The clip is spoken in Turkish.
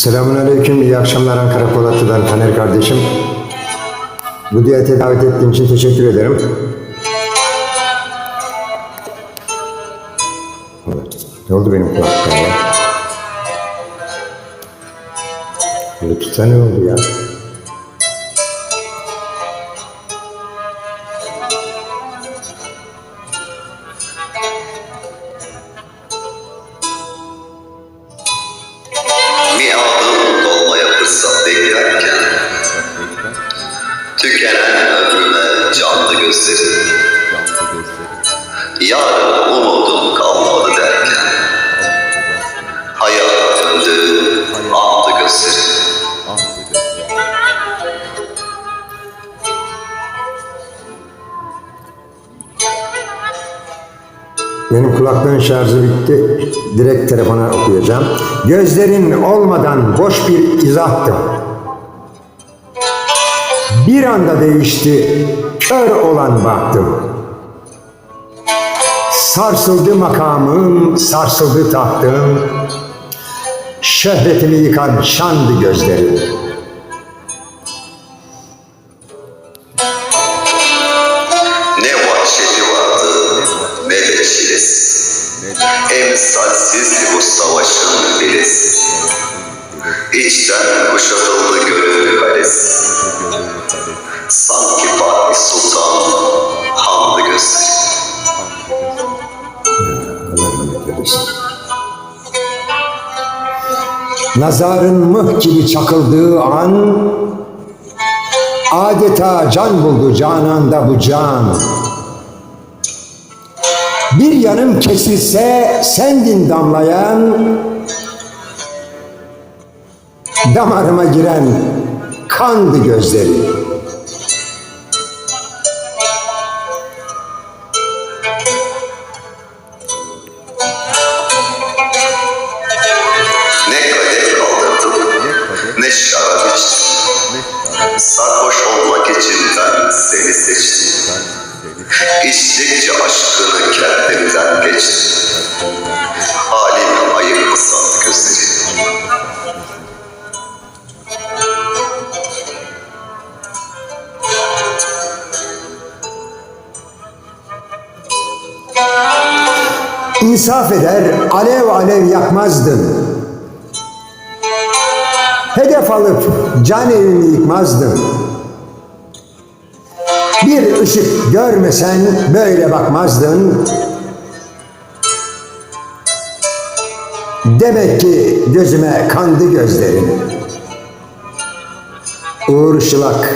Selamun Aleyküm, iyi akşamlar Ankara Polatlı'dan Taner kardeşim. Bu diyete davet ettiğin için teşekkür ederim. Ne oldu benim kulaklarıma? ya? Tutsa ne oldu ya? Bir fırsat beklerken Tükenen ömrüme canlı gözlerim Yarın umudum kalmadı Benim kulaklığın şarjı bitti. Direkt telefona okuyacağım. Gözlerin olmadan boş bir izahtı. Bir anda değişti, kör olan baktım. Sarsıldı makamım, sarsıldı tahtım. Şöhretimi yıkan şandı gözlerim. Emsalsizdi bu savaşın bilesi İçten kuşatıldı gönül kalesi Sanki Fatih Sultan rahmet eylesin. Nazarın mıh gibi çakıldığı an adeta can buldu cananda bu can. Bir yanım kesilse sendin damlayan damarıma giren kandı gözleri. Ne kadeh kaldırdım ne şarap içtim Sarhoş olmak için ben seni seçtim İçtikçe aşkını kendimden geçtim Halim ayıp sandı gözlerim İnsaf eder, alev alev yakmazdın. Hedef alıp can evimi yıkmazdın. Bir ışık görmesen böyle bakmazdın. Demek ki gözüme kandı gözlerin. Uğur Şılak